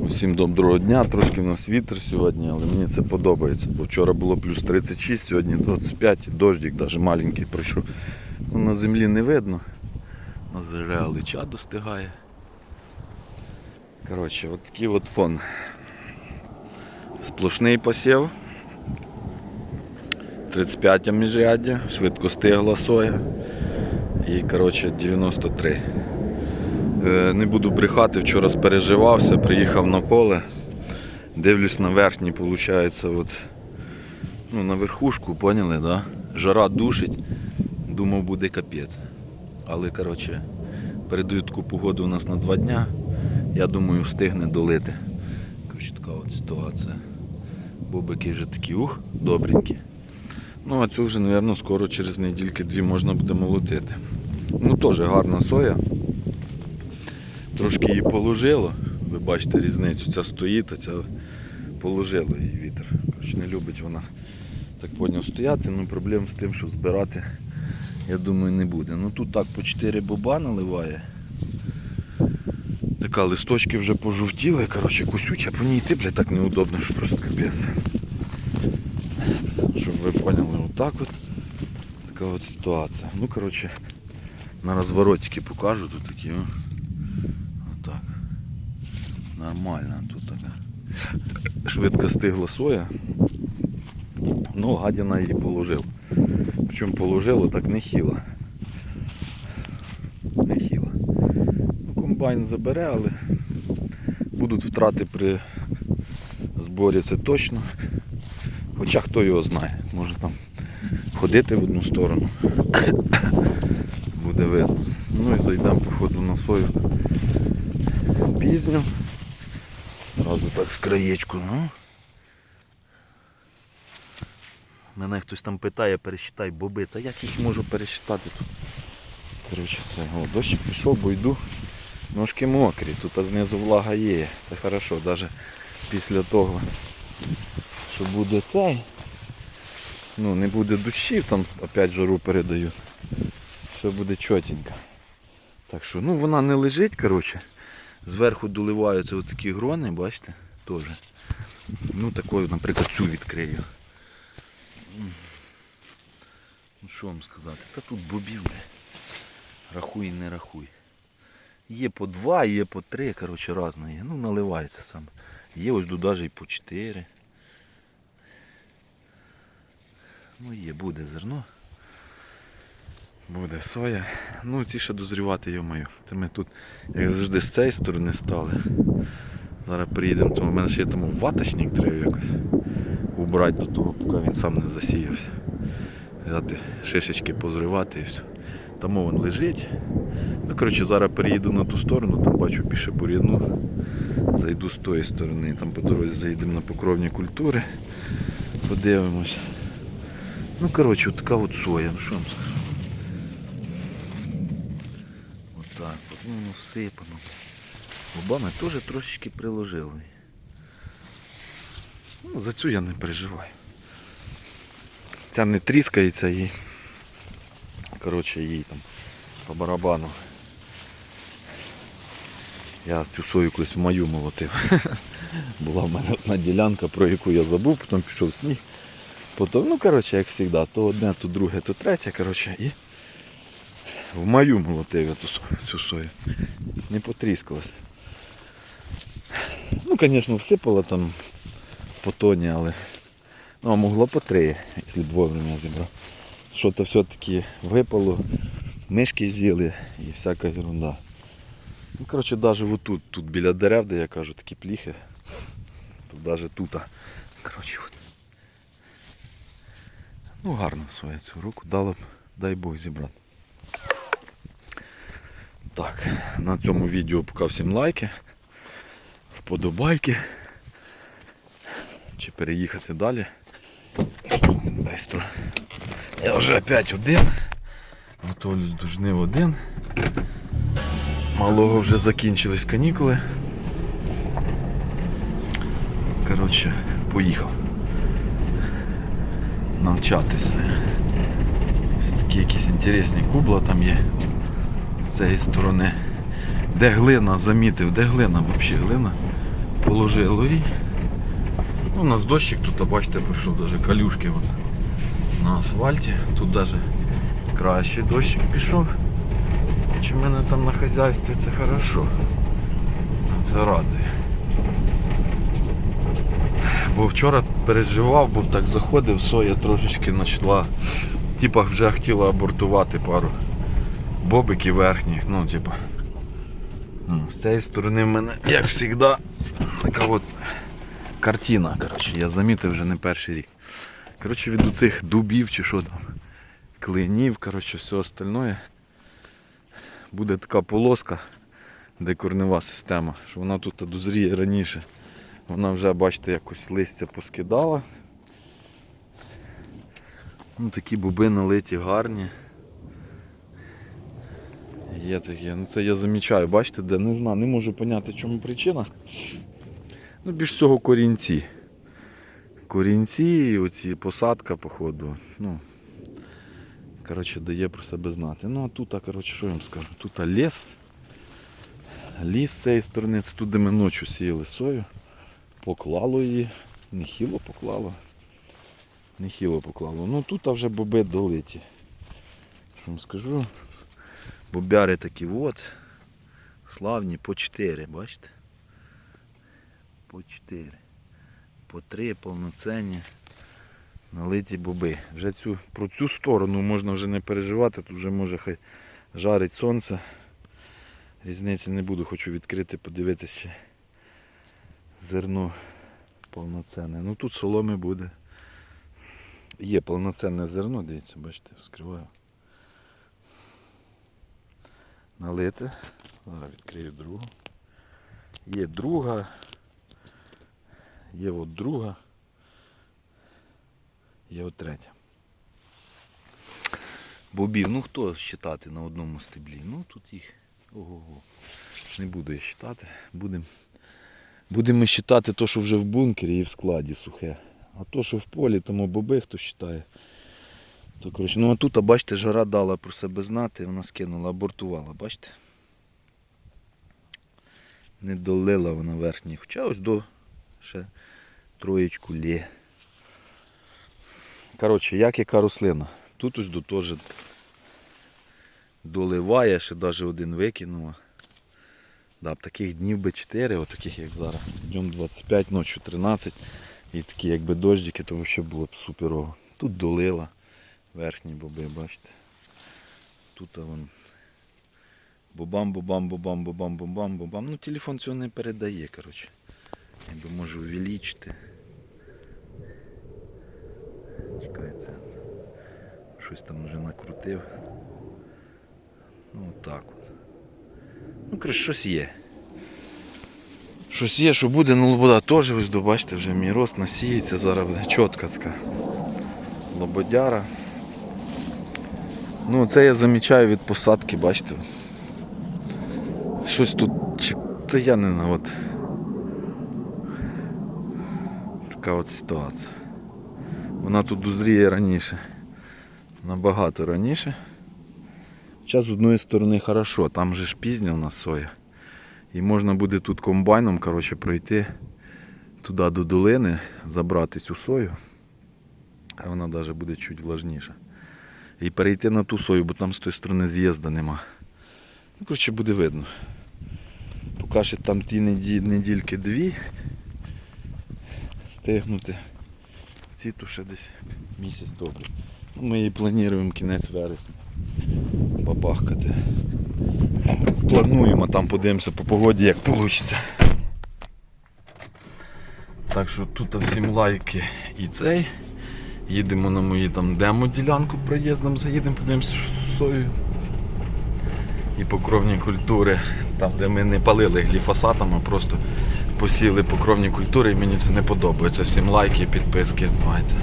Усім доброго дня, трошки в нас вітер сьогодні, але мені це подобається. Бо вчора було плюс 36, сьогодні 25, дождик навіть маленький пройшов. Ну, на землі не видно. На зоря лича достигає. Коротше, от такий от фон. Сплошний посів. 35 міжряддя, швидко стигла соя. І коротше 93. Е, Не буду брехати, вчора спереживався, приїхав на поле. Дивлюсь на верхній, виходить, от, ну, на верхушку, поняли, да? Жара душить. Думав, буде капець. Але коротше, передають таку погоду у нас на два дня. Я думаю, встигне долити. Коротше, така от ситуація. Бобики вже такі, ух, добренькі. Ну, а цю вже, мабуть, скоро через недільки дві можна буде молотити. Ну, теж гарна соя. Трошки її положило. Ви бачите різницю. Ця стоїть, а ця положило її вітер. Коротше, не любить вона так поняв стояти, ну проблем з тим, що збирати, я думаю, не буде. Ну тут так по 4 боба наливає. Така листочки вже пожовтіли, коротше, кусюча, по ній йти, блядь, так неудобно, що просто капець. Щоб ви поняли, отак от. Така от ситуація. Ну, коротше, на розворотики покажу тут такі. О. Нормально тут така. Швидко стигла соя. Ну, гадяна її положив. Причому положило так нехило. Нехило. Ну, комбайн забере, але будуть втрати при зборі це точно. Хоча хто його знає, може там ходити в одну сторону. Буде видно. Ну і зайдемо походу на сою пізню. Зразу так з краєчку. Ну. Мене хтось там питає, пересчитай боби. Та як їх можу пересчитати тут? Коротше, це. О, дощик пішов, бо йду. Ножки мокрі, тут знизу влага є. Це хорошо, навіть після того, що буде цей. Ну, не буде дощів, там опять жару передають. Все буде чотенько. Так що, ну вона не лежить, коротше. Зверху доливаються отакі грони, бачите, теж. Ну такою, наприклад, цю відкрию. Ну що вам сказати? Та тут бобів. Рахуй і не рахуй. Є по два, є по три, коротше, різне є. Ну, наливається саме. Є ось навіть і по чотири. Ну є, буде зерно. Буде соя. Ну ці ще дозрівати, йомаю. Це ми тут, як завжди, з цієї сторони стали. Зараз приїдемо, тому в мене ще є там ваточник треба якось убрати до того, поки він сам не засіявся. Взяти шишечки позривати і все. Там він лежить. Ну, коротше, зараз переїду на ту сторону, там бачу більше бур'яну. Зайду з тої сторони, там по дорозі заїдемо на покровні культури. Подивимось. Ну, коротше, от така от соя, ну що вам скажу. Отак, от, ну, воно всипано. Бобами теж трошечки приложили. Ну, за цю я не переживаю. Ця не тріскається і коротше їй там по барабану. Я цю сою колись в мою молотив. Була в мене одна ділянка, про яку я забув, потім пішов сніг. Потім, ну коротше, як завжди, то одне, то друге, то третє, коротше, і в мою молотив цю сою. Не потріскалась. Ну, звісно, всипало там по тоні, але ну, а могло по три, якщо б вовремя зібрав. Що-то все-таки випало, мишки з'їли і всяка ерунда. Ну, коротше, навіть отут, тут біля дерев, де я кажу, такі пліхи. Тут навіть тут. Коротше, от. Ну гарно своє цю руку дало б, дай Бог зібрати. Так, на цьому відео поки всім лайки, вподобайки. Чи переїхати далі. Десь. Я вже опять один. Готовлюсь до жнив один. Малого вже закінчились канікули. Коротше, поїхав. Навчатися. Такі якісь інтересні кубла там є з цієї сторони. Де глина, замітив, де глина взагалі глина положило її. Ну, у нас дощик тут, бачите, прийшов навіть калюшки от на асфальті. Тут навіть краще дощик пішов. Чи в мене там на хазяйстві це хорошо. Це радує. Бо вчора переживав, бо так заходив, соя трошечки почала. Типа вже хотіла абортувати пару бобиків верхніх, ну типа. Ну, З цієї сторони в мене, як завжди, така от картина. Коротше, я замітив вже не перший рік. Коротше, від цих дубів чи що там, клинів, коротше, все остальне. Буде така полоска, де корнева система, що вона тут дозріє раніше. Вона вже, бачите, якось листя поскидала. Ну, такі боби налиті гарні. Є такі. Ну це я замічаю, бачите, де не знаю, не можу поняти, чому причина. Ну, більш всього корінці. Корінці і оці посадка, походу. Ну, коротше, дає про себе знати. Ну а тут, коротше, що я вам скажу? Тут ліс. Ліс з цієї сторони, це тут де ми ночі сіяли сою. Поклало її. Нехило поклало. Нехило поклало. Ну тут а вже боби долиті. Що вам скажу? Бобяри такі от. Славні по 4, бачите? По 4. По 3 повноцінні налиті боби. Вже цю, про цю сторону можна вже не переживати, тут вже може хай жарить сонце. Різниці не буду, хочу відкрити, подивитися, чи зерно повноцінне. Ну тут соломи буде. Є повноцінне зерно, дивіться, бачите, вскриваю. Налите. Зараз відкрию другу. Є друга. Є от друга. Є от третя. Бобів, ну хто считати на одному стеблі? Ну тут їх. Ого-го. Не буду я считати. Будемо Будемо считати то, що вже в бункері і в складі сухе. А то, що в полі, тому боби хто считає. То, коротше, ну а тут, а бачите, жара дала про себе знати, вона скинула, абортувала, бачите? Не долила вона верхній. Хоча ось до ще троєчку лє. Коротше, як яка рослина. Тут ось до теж доливає, ще навіть один викинула. Да, таких днів би 4, отаких як зараз. Днем 25, ночі 13. І такі якби дождики, то взагалі було б суперово. Тут долила верхні боби, бачите. Тут вон бобам, бобам, бобам, бобам, бобам, бобам. Ну телефон цього не передає, коротше. Якби можу увеличити. Чекайте. Щось там вже накрутив. Ну отак от. Ну, коротше, щось є. Щось є, що буде, ну лобода теж, ось бачите, вже мій рост насіється, зараз буде чітка така лободяра. Ну це я замічаю від посадки, бачите. Щось тут, це я не знаю, от. Така от ситуація. Вона тут дозріє раніше. Набагато раніше. Зараз з одної сторони хорошо, там же ж пізня у нас соя. І можна буде тут комбайном коротше, пройти туди до долини, забрати цю сою. А вона навіть буде чуть влажніша. І перейти на ту сою, бо там з тої сторони з'їзда нема. Ну, коротше, буде видно. Поки ще там ті недільки дві стигнути. Ці то ще десь місяць добре. Ну, Ми її плануємо кінець вересня. Бабахкати. Плануємо, там подивимося по погоді, як вийде. Так що тут всім лайки і цей. Їдемо на мої там демо-ділянку проїздом, заїдемо, подивимося, що з сою. І покровні культури, там де ми не палили гліфосатом, а просто посіяли покровні культури і мені це не подобається. Всім лайки, підписки. Давайте.